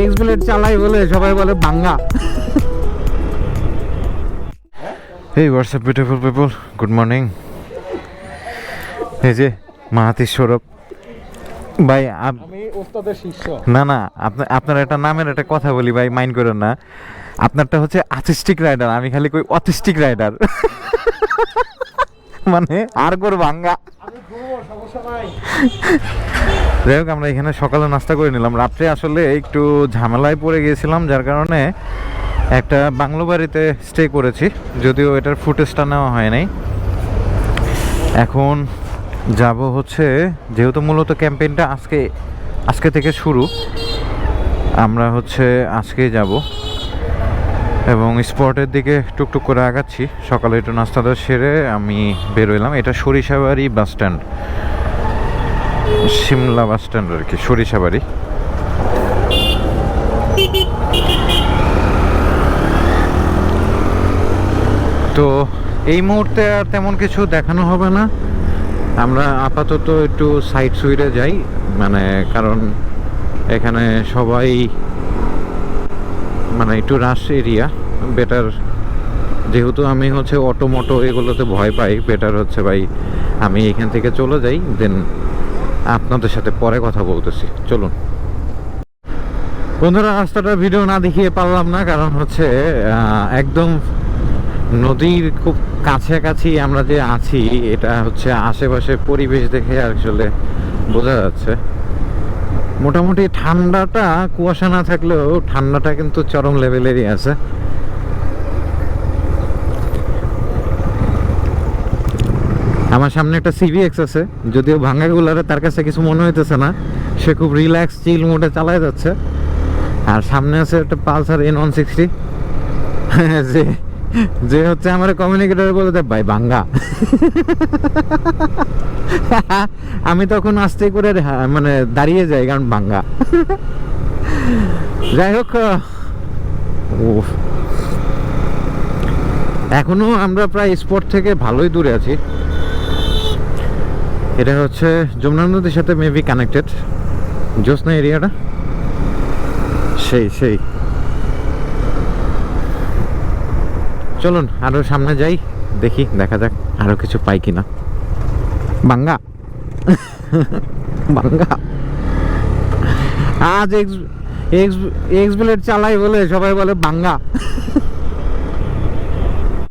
X blade চালাই বলে সবাই বলে বাঙ্গা এই WhatsApp beautiful people good morning এই যে মাহাতি সৌরভ। ভাই আমি ওস্তাদের শিষ্য। না না আপনার আপনার একটা নামের একটা কথা বলি ভাই মাইন্ড করেন না। আপনারটা হচ্ছে আর্টিস্টিক রাইডার আমি খালি কই অটিস্টিক রাইডার মানে আর কর ভাঙ্গা। যাই হোক, আমরা এখানে সকালে নাস্তা করে নিলাম। রাত্রে আসলে একটু ঝামেলায় পড়ে গিয়েছিলাম, যার কারণে একটা বাংলো বাড়িতে স্টে করেছি, যদিও এটার ফুটেজটা নেওয়া হয় নাই। এখন যাব হচ্ছে, যেহেতু মূলত ক্যাম্পেইনটা আজকে আজকে থেকে শুরু, আমরা হচ্ছে আজকেই যাব। এবং স্পটের দিকে টুকটুক করে আগাচ্ছি। সকালে একটু নাস্তাটা সেরে আমি বেরোইলাম এটা Sarishabari bus stand. Simla bus stand আর কি, সরিষাবাড়ি। তো এই মুহূর্তে আর তেমন কিছু দেখানো হবে না। আমরা আপাতত একটু সাইড সুইডে যাই। মানে কারণ এখানে সবাই মানে একটু রাশ এরিয়া বেটার যেহেতু আমি হচ্ছে অটো মোটো এগুলোতে ভয় পাই বেটার হচ্ছে ভাই আমি এখান থেকে চলে যাই দেন আপনাদের সাথে পরে কথা বলতেছি। চলুন। বন্ধুরা, রাস্তাটা ভিডিও না দেখিয়ে পারলাম না, কারণ হচ্ছে একদম নদীর খুব কাছাকাছি আমরা যে আছি, এটা হচ্ছে আশেপাশে পরিবেশ দেখে আসলে বোঝা যাচ্ছে। মোটামুটি ঠান্ডাটা কুয়াশা না থাকলেও ঠান্ডাটা কিন্তু চরম লেভেলেরই আছে। আমার সামনে একটা সিভিএক্স আছে, যদিও ভাঙ্গা গুলারে তার কাছে কিছু মনে হইতেছে না। সে খুব রিল্যাক্স চিল মোডে চালায় যাচ্ছে। আর সামনে আছে একটা পালসার এন ওয়ান সিক্সটি যে যে হচ্ছে আমার কমিউনিকেটর বলে দেয়, ভাই, ভাঙ্গা। আমি তখন আস্তে করে মানে দাঁড়িয়ে যাই, কারণ ভাঙ্গা। যাই হোক এখনও আমরা প্রায় স্পট থেকে ভালোই দূরে আছি। এটা হচ্ছে যমুনা নদীর সাথে মেবি কানেক্টেড জ্যোৎস্না এরিয়াটা। সেই সেই। চলুন, আরও সামনে যাই, দেখি, দেখা যাক আরও কিছু পাই কিনা। বাঙ্গা। বাঙ্গা। আজ এক্স এক্স এক্স বুলেট চালাই বলে সবাই বলে বাঙ্গা।